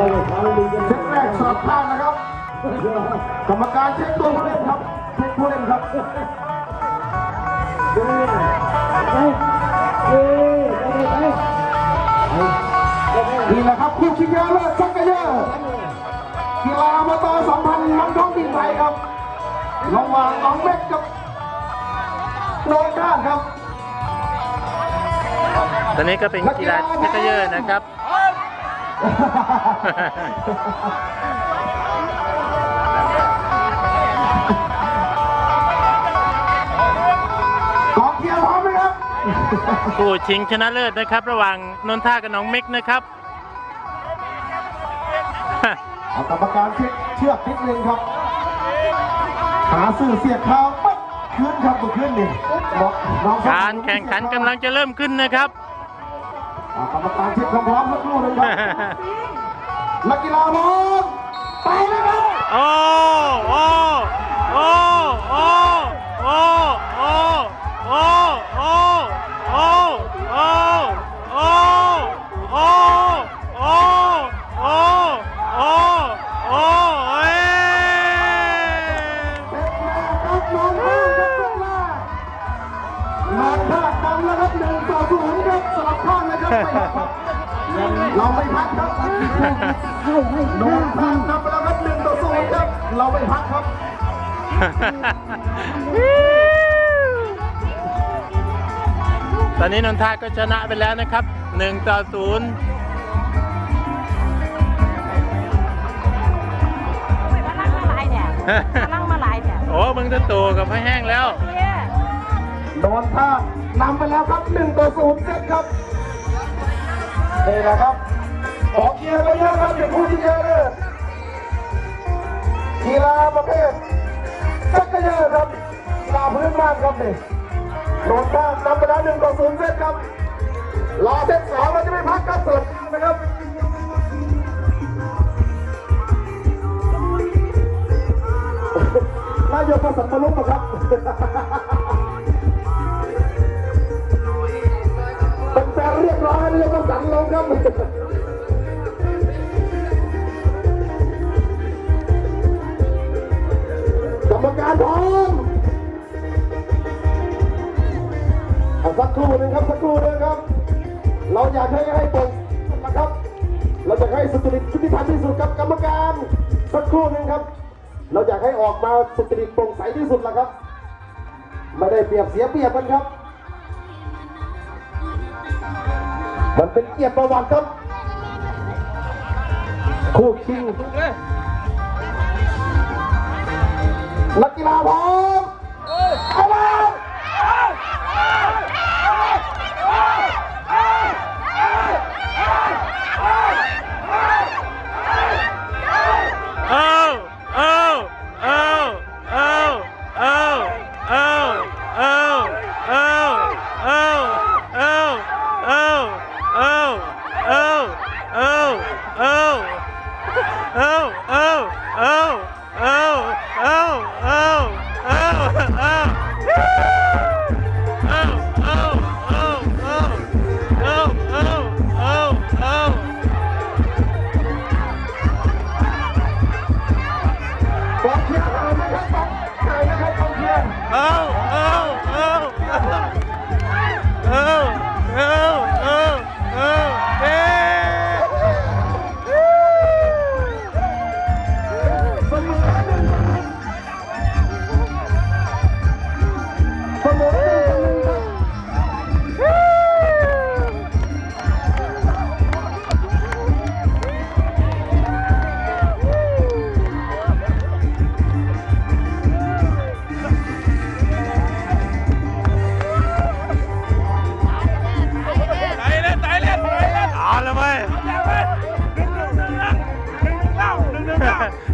เช็คแรกสลับข้างนะครับ กรรมการเช็คตัวผู้เล่นครับ เช็คผู้เล่นครับนี่แหละครับคู่ชิงชนะเลิศชักกระเยอะกีฬาอบตอสัมพันธ์น้ำท้องถิ่นไทยครับระหว่างน้องเม็กกับโนนข้างครับ ตอนนี้ก็เป็นกีฬาชักกเยอร์นะครับ กองเชียร์พร้อมไหมครับผู้ชิงชนะเลิศนะครับ ระหว่างนนท่ากับน้องเม็กนะครับ เอากรรมการเช็คเชือกนิดนึงครับ หาสื่อเสียดเท้าปั๊บคืนครับคืนนี่บอกน้องการแข่งขันกำลังจะเริ่มขึ้นนะครับเอา กรรมการเช็คความพร้อมสักครู่หนึงครับนักกีฬาพร้อมไปเลยครับ โอ้โอ้ นอนท่านำแล้วครับหนึ่งต่อศูนย์ครับสลับข้างเลยครับไม่พักครับเราไม่พักครับนอนท่านนำไปแล้วครับหนึ่งต่อศูนย์ครับเราไม่พักครับตอนนี้นนท่าก็ชนะไปแล้วนะครับ1ต่อ0มานั่งมาหลายเนี่ยมานั่งมาหลายเนี่ยโอ้มึงจะโตกับให้แห้งแล้วเนี่ย โดนท่านำไปแล้วครับหนึ่งต่อศูนย์เซตครับนี่แหละครับออกเกียร์ไปเยอะครับเป็นผู้ที่เยอะเลยกีฬาประเภทชักกระเยอะครับกีฬาพื้นบ้านครับนี่โดนท่านำไปแล้วหนึ่งต่อศูนย์เซตครับรอเซตสองเราจะไม่พักครับสดนะครับนายกประสัมปรุปอะครับ รียกร้องให้เรียกว่าสันลงครับกรรมการพร้อมเอสักครู่หนึงครับสักครู่นึงครับ เราอยากให้ให้ตรงนะครับ เราอยากให้สุจริตยุติธรรมที่สุดครับกรรมการสักครู่หนึงครับ เราอยากให้ออกมาสุจริตโปร่งใสที่สุดแล้วครับ ไม่ได้เปรียบเสียเปรียบกันครับ มันเป็นเกียรติประวัติครับ คู่ชิงนักกีฬาพร้อม oh, oh. oh.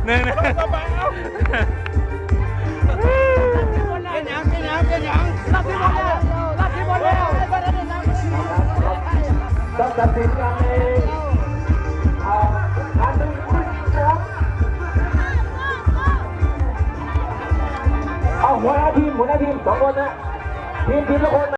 หนึ่งเป็นยังเป็นยังเป็นยังรับทีมบอลแล้วรับทีมบอลแล้วต้องตัดสินกันเอลเอาอับทีมบอลเรับเอาหัวหน้าทีมหัวหน้าทีมสองคนนะทีมทีมทุกคน